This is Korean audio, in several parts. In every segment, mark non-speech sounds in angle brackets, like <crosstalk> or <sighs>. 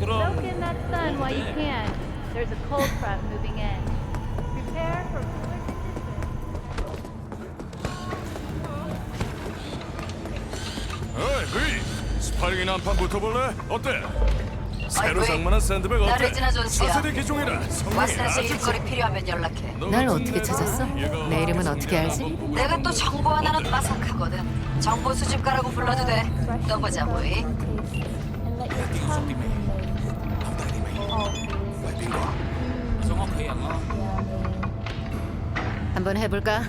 그럼 Soak in that sun while you can. There's a cold front moving in. Prepare for cooler conditions. 어이 그 스파링이나 한판 붙어볼래? 어때? 새로 어이, 장만한 샌드백 나 어때? 레지나 존스야. 차세대 기종이라 성능이 왓슨에서 아주 일거리 필요하면 연락해. 날 어떻게 찾았어? 내 이름은 어떻게 알지? 내가 또 정보 하나는 빠삭하거든. 정보 수집가라고 불러도 돼. 떠보자 보이. And let your tongue be amazed. 정확하게 양아 한번 해볼까?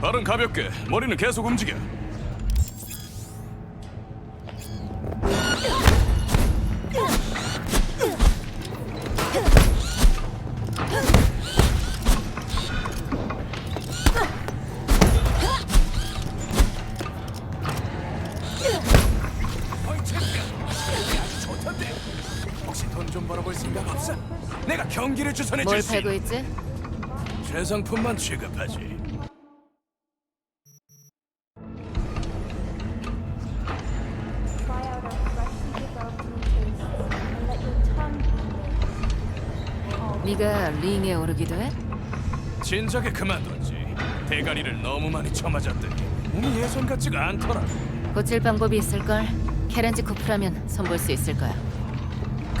발은 가볍게. 머리는 계속 움직여 좀 벌어볼 생각 없어? 내가 경기를 주선해 뭘 줄수 팔고 있지? 최상품만 취급하지. Try out our freshly developed new tastes. And let your tongue be amazed. 네가 링에 오르기도 해? 진작에 그만뒀지. 대가리를 너무 많이 쳐맞았더니 몸이 예전 같지가 않더라. 고칠 방법이 있을걸? 케렌지 쿠프라면 손볼 수 있을 거야.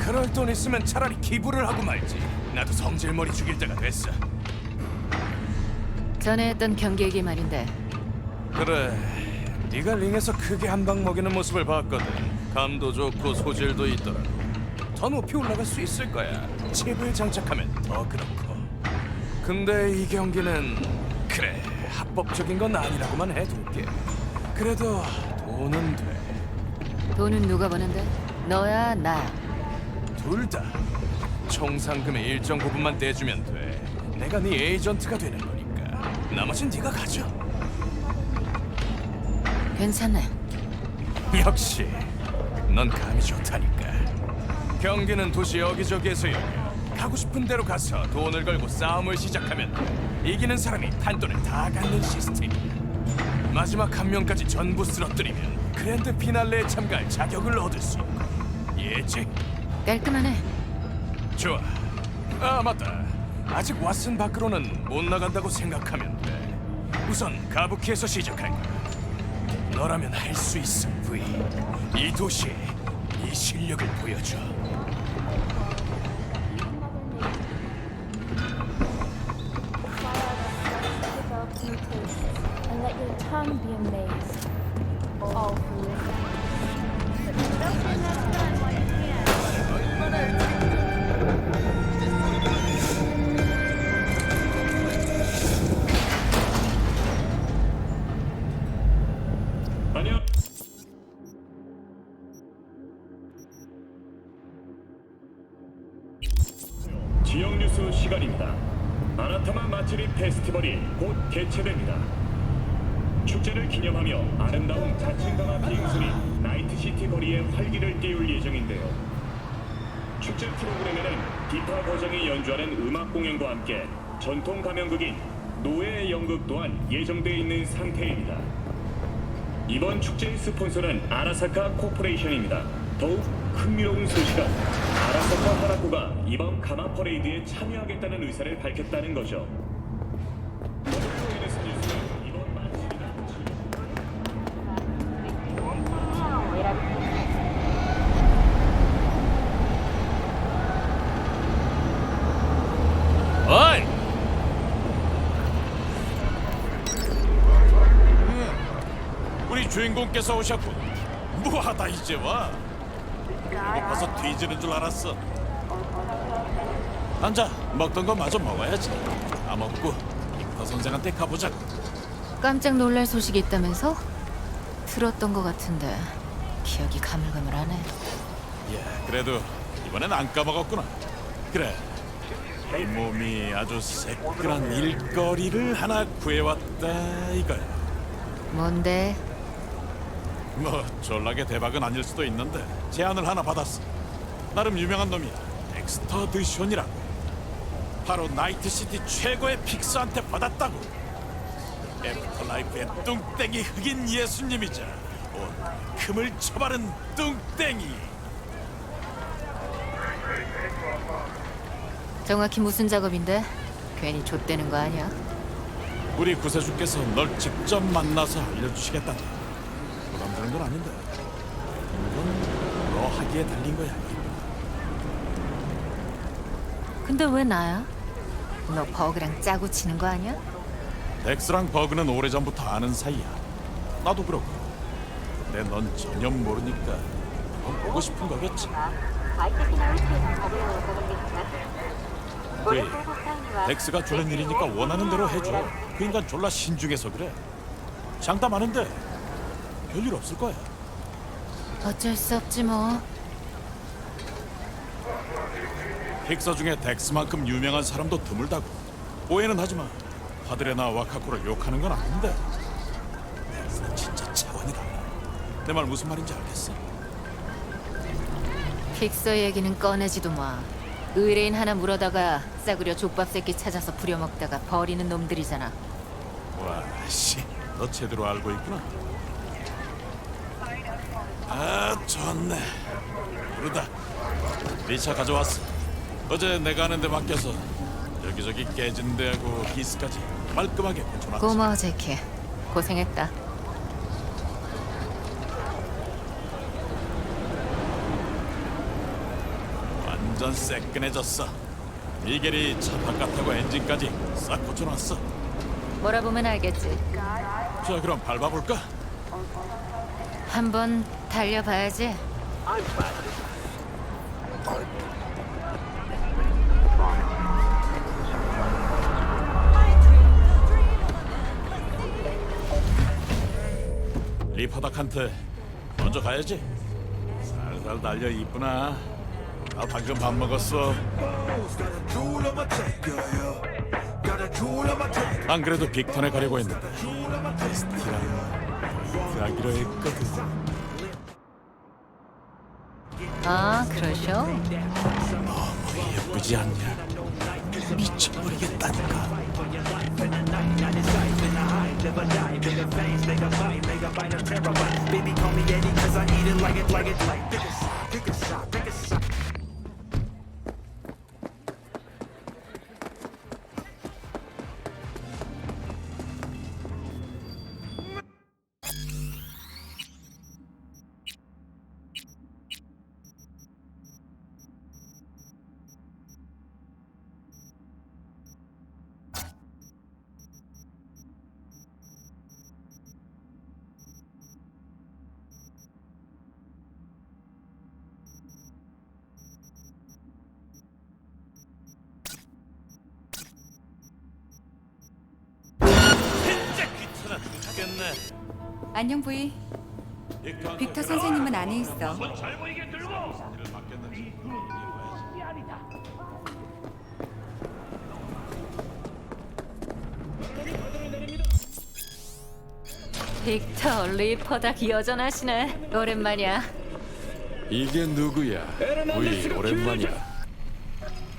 그럴 돈 있으면 차라리 기부를 하고 말지. 나도 성질머리 죽일 때가 됐어. 전에 했던 경기 얘기 말인데 그래, 네가 링에서 크게 한 방 먹이는 모습을 봤거든. 감도 좋고 소질도 있더라고. 더 높이 올라갈 수 있을 거야. 칩을 장착하면 더 그렇고. 근데 이 경기는 그래 합법적인 건 아니라고만 해둘게. 그래도 돈은 돼. 돈은 누가 버는데? 너야 나. 둘 다. 총 상금의 일정 부분만 떼주면 돼. 내가 네 에이전트가 되는 거니까. 나머진 네가 가져. 괜찮네. 역시 넌 감이 좋다니까. 경기는 도시 여기저기에서 열려. 가고 싶은 대로 가서 돈을 걸고 싸움을 시작하면 돼. 이기는 사람이 판돈을 다 갖는 시스템이야. 마지막 한 명까지 전부 쓰러뜨리면 그랜드 피날레에 참가할 자격을 얻을 수 있고. 이해했지? 깔끔하네. 좋아. 아 맞다. 아직 왓슨 밖으로는 못 나간다고 생각하면 돼. 우선 가부키에서 시작할 거야. 너라면 할 수 있어, V. 이 도시에 이 실력을 보여줘. 페스티벌이 곧 개최됩니다. 축제를 기념하며 아름다운 자칭가마 비행선이 나이트시티 거리에 활기를 띄울 예정인데요. 축제 프로그램에는 기타 거장이 연주하는 음악 공연과 함께 전통 가면극인 노예의 연극 또한 예정돼 있는 상태입니다. 이번 축제의 스폰서는 아라사카 코퍼레이션입니다. 더욱 흥미로운 소식은 아라사카 하라코가 이번 가마 퍼레이드에 참여하겠다는 의사를 밝혔다는 거죠. 주인공께서 오셨군 뭐하다 이제 와 배고파서 뒤지는 줄 알았어 앉아 먹던 거 마저 먹어야지 다 먹고 빅터 선생한테 가보자고 깜짝 놀랄 소식이 있다면서? 들었던 것 같은데 기억이 가물가물하네. 예, 그래도 이번엔 안 까먹었구나. 그래, 이 몸이 아주 새끈한 일거리를 하나 구해왔다 이거야. 뭔데? 뭐 졸라게 대박은 아닐 수도 있는데 제안을 하나 받았어. 나름 유명한 놈이야. 엑스터 드션이라고. 바로 나이트시티 최고의 픽스한테 받았다고. 애프터라이프의 뚱땡이 흑인 예수님이자 온 금을 쳐바른 뚱땡이. 정확히 무슨 작업인데? 괜히 좆되는 거 아니야? 우리 구세주께서 널 직접 만나서 알려주시겠다니. 부담되는 건 아닌데. 이건 너 하기에 달린 거야. 근데 왜 나야? 너 버그랑 짜고 치는 거 아니야? 덱스랑 버그는 오래전부터 아는 사이야. 나도 그렇고. 근데 넌 전혀 모르니까 넌 보고 싶은 거겠지. 그래. 덱스가 주는 일이니까 원하는 대로 해줘. 그 인간 졸라 신중해서 그래. 장담 하는데 별일 없을 거야. 어쩔 수 없지 뭐. 힉서 중에 덱스만큼 유명한 사람도 드물다고. 오해는 하지마. 파드레나 와카코를 욕하는 건 아닌데. 덱스는 진짜 차원이 달라. 내말 무슨 말인지 알겠어? 픽서 얘기는 꺼내지도 마. 의뢰인 하나 물어다가 싸구려 족밥 새끼 찾아서 부려먹다가 버리는 놈들이잖아. 와, 씨, 너 제대로 알고 있구나. 아, 좋네. 부르다. 리차 가져왔어. 어제 내가 하는 데 맡겨서 여기저기 깨진 데하고 기스까지 말끔하게 고쳐놨어. 고마워 제키. 고생했다. 완전 새끈해졌어. 미겔이 차 바깥하고 엔진까지 싹 고쳐놨어. 뭐라 보면 알겠지. 자, 그럼 밟아볼까? 한번 달려봐야지. 리퍼닥한테 먼저 가야지. 살살 달려 이쁘나. 나 방금 밥 먹었어. 안 그래도 빅턴에 가려고 했는데 하기로 했거든. 아, 그러셔? 예쁘지 않냐? 미쳐버리겠다니까. 안녕 부이. 빅터 선생님은 안에 있어. 빅터 리퍼닥 여전하시네. 오랜만이야. 이게 누구야? 우이 오랜만이야.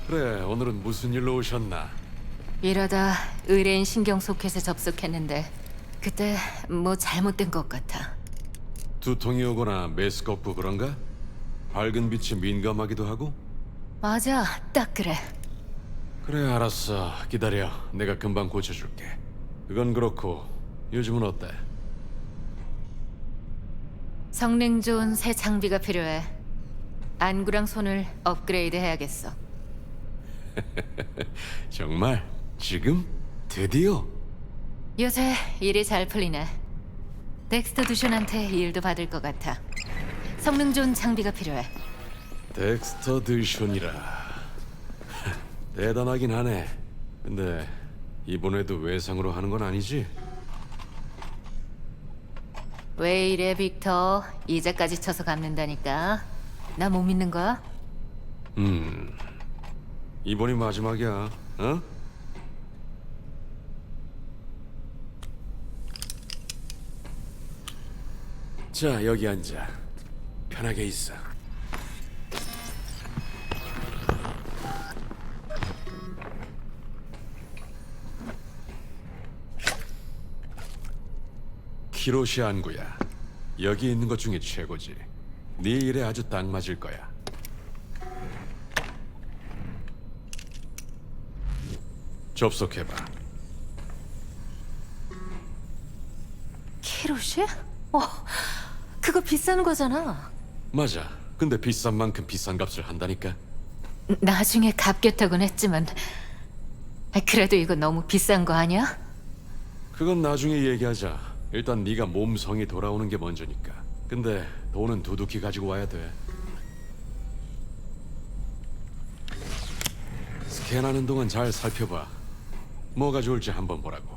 그래 오늘은 무슨 일로 오셨나? 이러다 의뢰인 신경 소켓에 접속했는데 그때 뭐 잘못된 것 같아. 두통이 오거나 메스껍고 그런가? 밝은 빛에 민감하기도 하고? 맞아, 딱 그래. 그래 알았어 기다려 내가 금방 고쳐줄게. 그건 그렇고 요즘은 어때? 성능 좋은 새 장비가 필요해. 안구랑 손을 업그레이드 해야겠어. <laughs> 정말 지금 드디어 요새 일이 잘 풀리네. 덱스터 두션한테 일도 받을 것 같아. 성능 좋은 장비가 필요해. 덱스터 드션이라 대단하긴 하네. 근데 이번에도 외상으로 하는 건 아니지? 왜 이래, 빅터? 이자까지 쳐서 갚는다니까. 나 못 믿는 거야? 음 이번이 마지막이야. 어? 자, 여기 앉아. 편하게 있어. 키로시 안구야. 여기 있는 것 중에 최고지. 네 일에 아주 딱 맞을 거야. 접속해봐. 키로시? 어, 그거 비싼 거잖아. 맞아. 근데 비싼 만큼 비싼 값을 한다니까. 나중에 갚겠다곤 했지만 아, 그래도 이거 너무 비싼 거 아니야? 그건 나중에 얘기하자. 일단 네가 몸성이 돌아오는 게 먼저니까. 근데 돈은 두둑히 가지고 와야 돼. 스캔하는 동안 잘 살펴봐. 뭐가 좋을지 한번 보라고.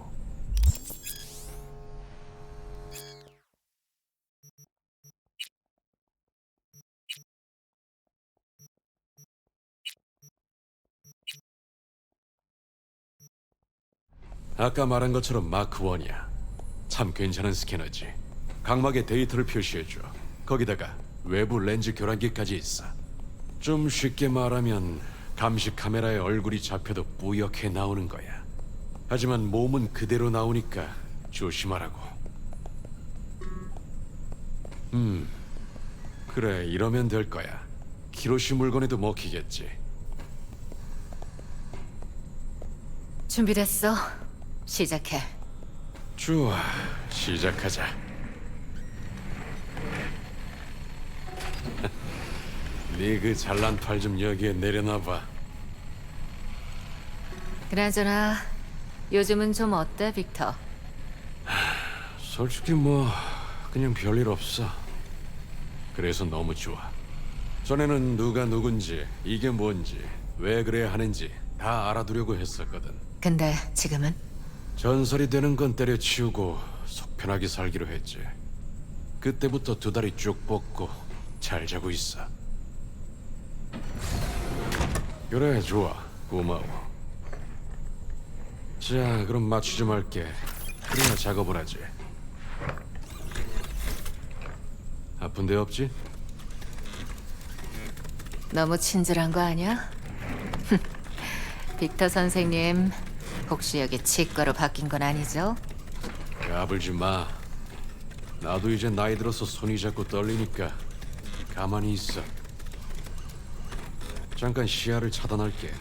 아까 말한 것처럼 마크 원이야. 참 괜찮은 스캐너지. 각막에 데이터를 표시해줘. 거기다가 외부 렌즈 교란기까지 있어. 좀 쉽게 말하면 감시 카메라에 얼굴이 잡혀도 뿌옇게 나오는 거야. 하지만 몸은 그대로 나오니까 조심하라고. 음, 그래 이러면 될 거야. 키로시 물건에도 먹히겠지. 준비됐어. 시작해. 좋아, 시작하자. <laughs> 네 그 잘난 팔 좀 여기에 내려놔봐. 그나저나 요즘은 좀 어때, 빅터? <sighs> 솔직히 뭐 그냥 별일 없어. 그래서 너무 좋아. 전에는 누가 누군지 이게 뭔지 왜 그래야 하는지 다 알아두려고 했었거든. 근데 지금은 전설이 되는 건 때려치우고 속 편하게 살기로 했지. 그때부터 두 다리 쭉 뻗고 잘 자고 있어. 그래 좋아 고마워. 자 그럼 맞추 좀 할게. 그래야 작업을 하지. 아픈 데 없지? 너무 친절한 거 아니야? <laughs> 빅터 선생님, 여기 치과로 바뀐 건 아니죠? 까불지 마. 나도 이제 나이 들어서 손이 자꾸 떨리니까 가만히 있어. 잠깐 시야를 차단할게.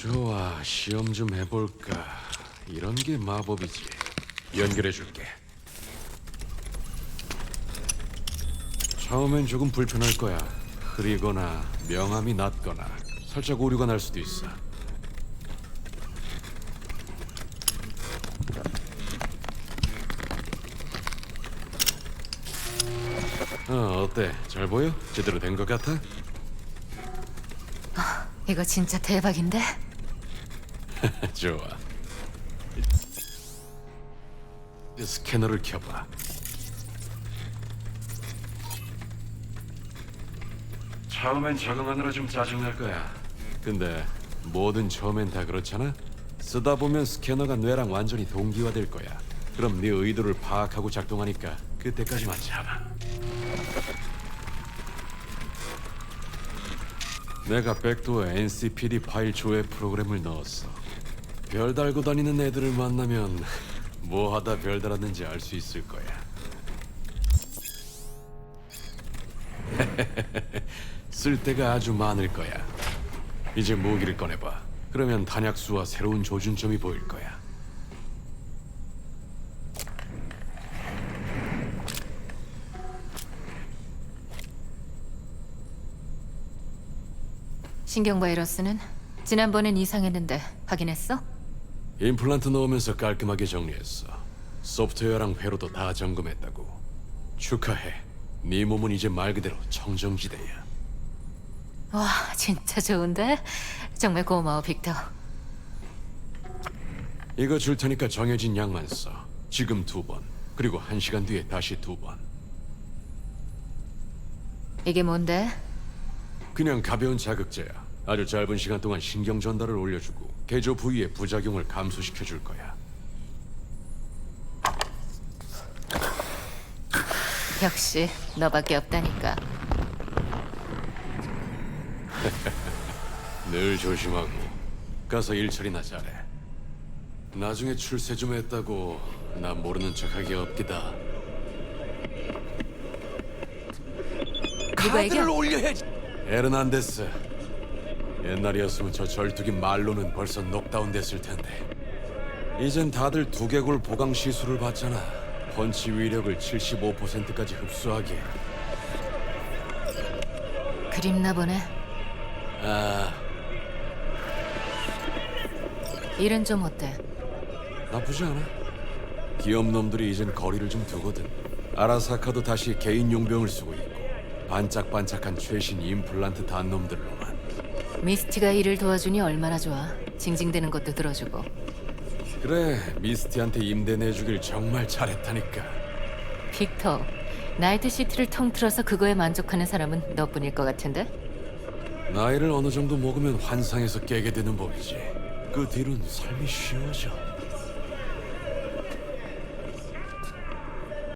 좋아, 시험 좀 해볼까. 이런 게 마법이지. 연결해 줄게. 처음엔 조금 불편할 거야. 흐리거나 명암이 낮거나 살짝 오류가 날 수도 있어. 어, 어때? 잘 보여? 제대로 된 것 같아? 이거 진짜 대박인데? <laughs> 좋아. 스캐너를 켜봐. 처음엔 적응하느라 좀 짜증날 거야. 근데 뭐든 처음엔 다 그렇잖아. 쓰다 보면 스캐너가 뇌랑 완전히 동기화될 거야. 그럼 네 의도를 파악하고 작동하니까 그때까지만 참아. 내가 백도어 NCPD 파일 조회 프로그램을 넣었어. 별 달고 다니는 애들을 만나면 뭐 하다 별 달았는지 알 수 있을 거야. <laughs> 쓸 데가 아주 많을 거야. 이제 무기를 꺼내봐. 그러면 탄약수와 새로운 조준점이 보일 거야. 신경 바이러스는 지난번엔 이상했는데 확인했어? 임플란트 넣으면서 깔끔하게 정리했어. 소프트웨어랑 회로도 다 점검했다고. 축하해. 네 몸은 이제 말 그대로 청정지대야. 와, 진짜 좋은데? 정말 고마워, 빅터. 이거 줄 테니까 정해진 양만 써. 지금 두 번, 그리고 한 시간 뒤에 다시 두 번. 이게 뭔데? 그냥 가벼운 자극제야. 아주 짧은 시간 동안 신경 전달을 올려주고 개조 부위의 부작용을 감소시켜 줄 거야. 역시 너밖에 없다니까. <laughs> 늘 조심하고 가서 일 처리나 잘해. 나중에 출세 좀 했다고 나 모르는 척하기 없기다. 누가 얘기야? 올려야지. 에르난데스. 옛날이었으면 저 절뚝이 말로는 벌써 녹다운 됐을 텐데. 이젠 다들 두개골 보강 시술을 받잖아. 펀치 위력을 75%까지 흡수하게. 그립나 보네. 아, 일은 좀 어때? 나쁘지 않아. 기업 놈들이 이젠 거리를 좀 두거든. 아라사카도 다시 개인 용병을 쓰고 있고 반짝반짝한 최신 임플란트 단놈들로만. 미스티가 일을 도와주니 얼마나 좋아. 징징대는 것도 들어주고. 그래, 미스티한테 임대 내주길 정말 잘했다니까. 빅터, 나이트 시티를 통틀어서 그거에 만족하는 사람은 너뿐일 것 같은데? 나이를 어느 정도 먹으면 환상에서 깨게 되는 법이지. 그 뒤론 삶이 쉬워져.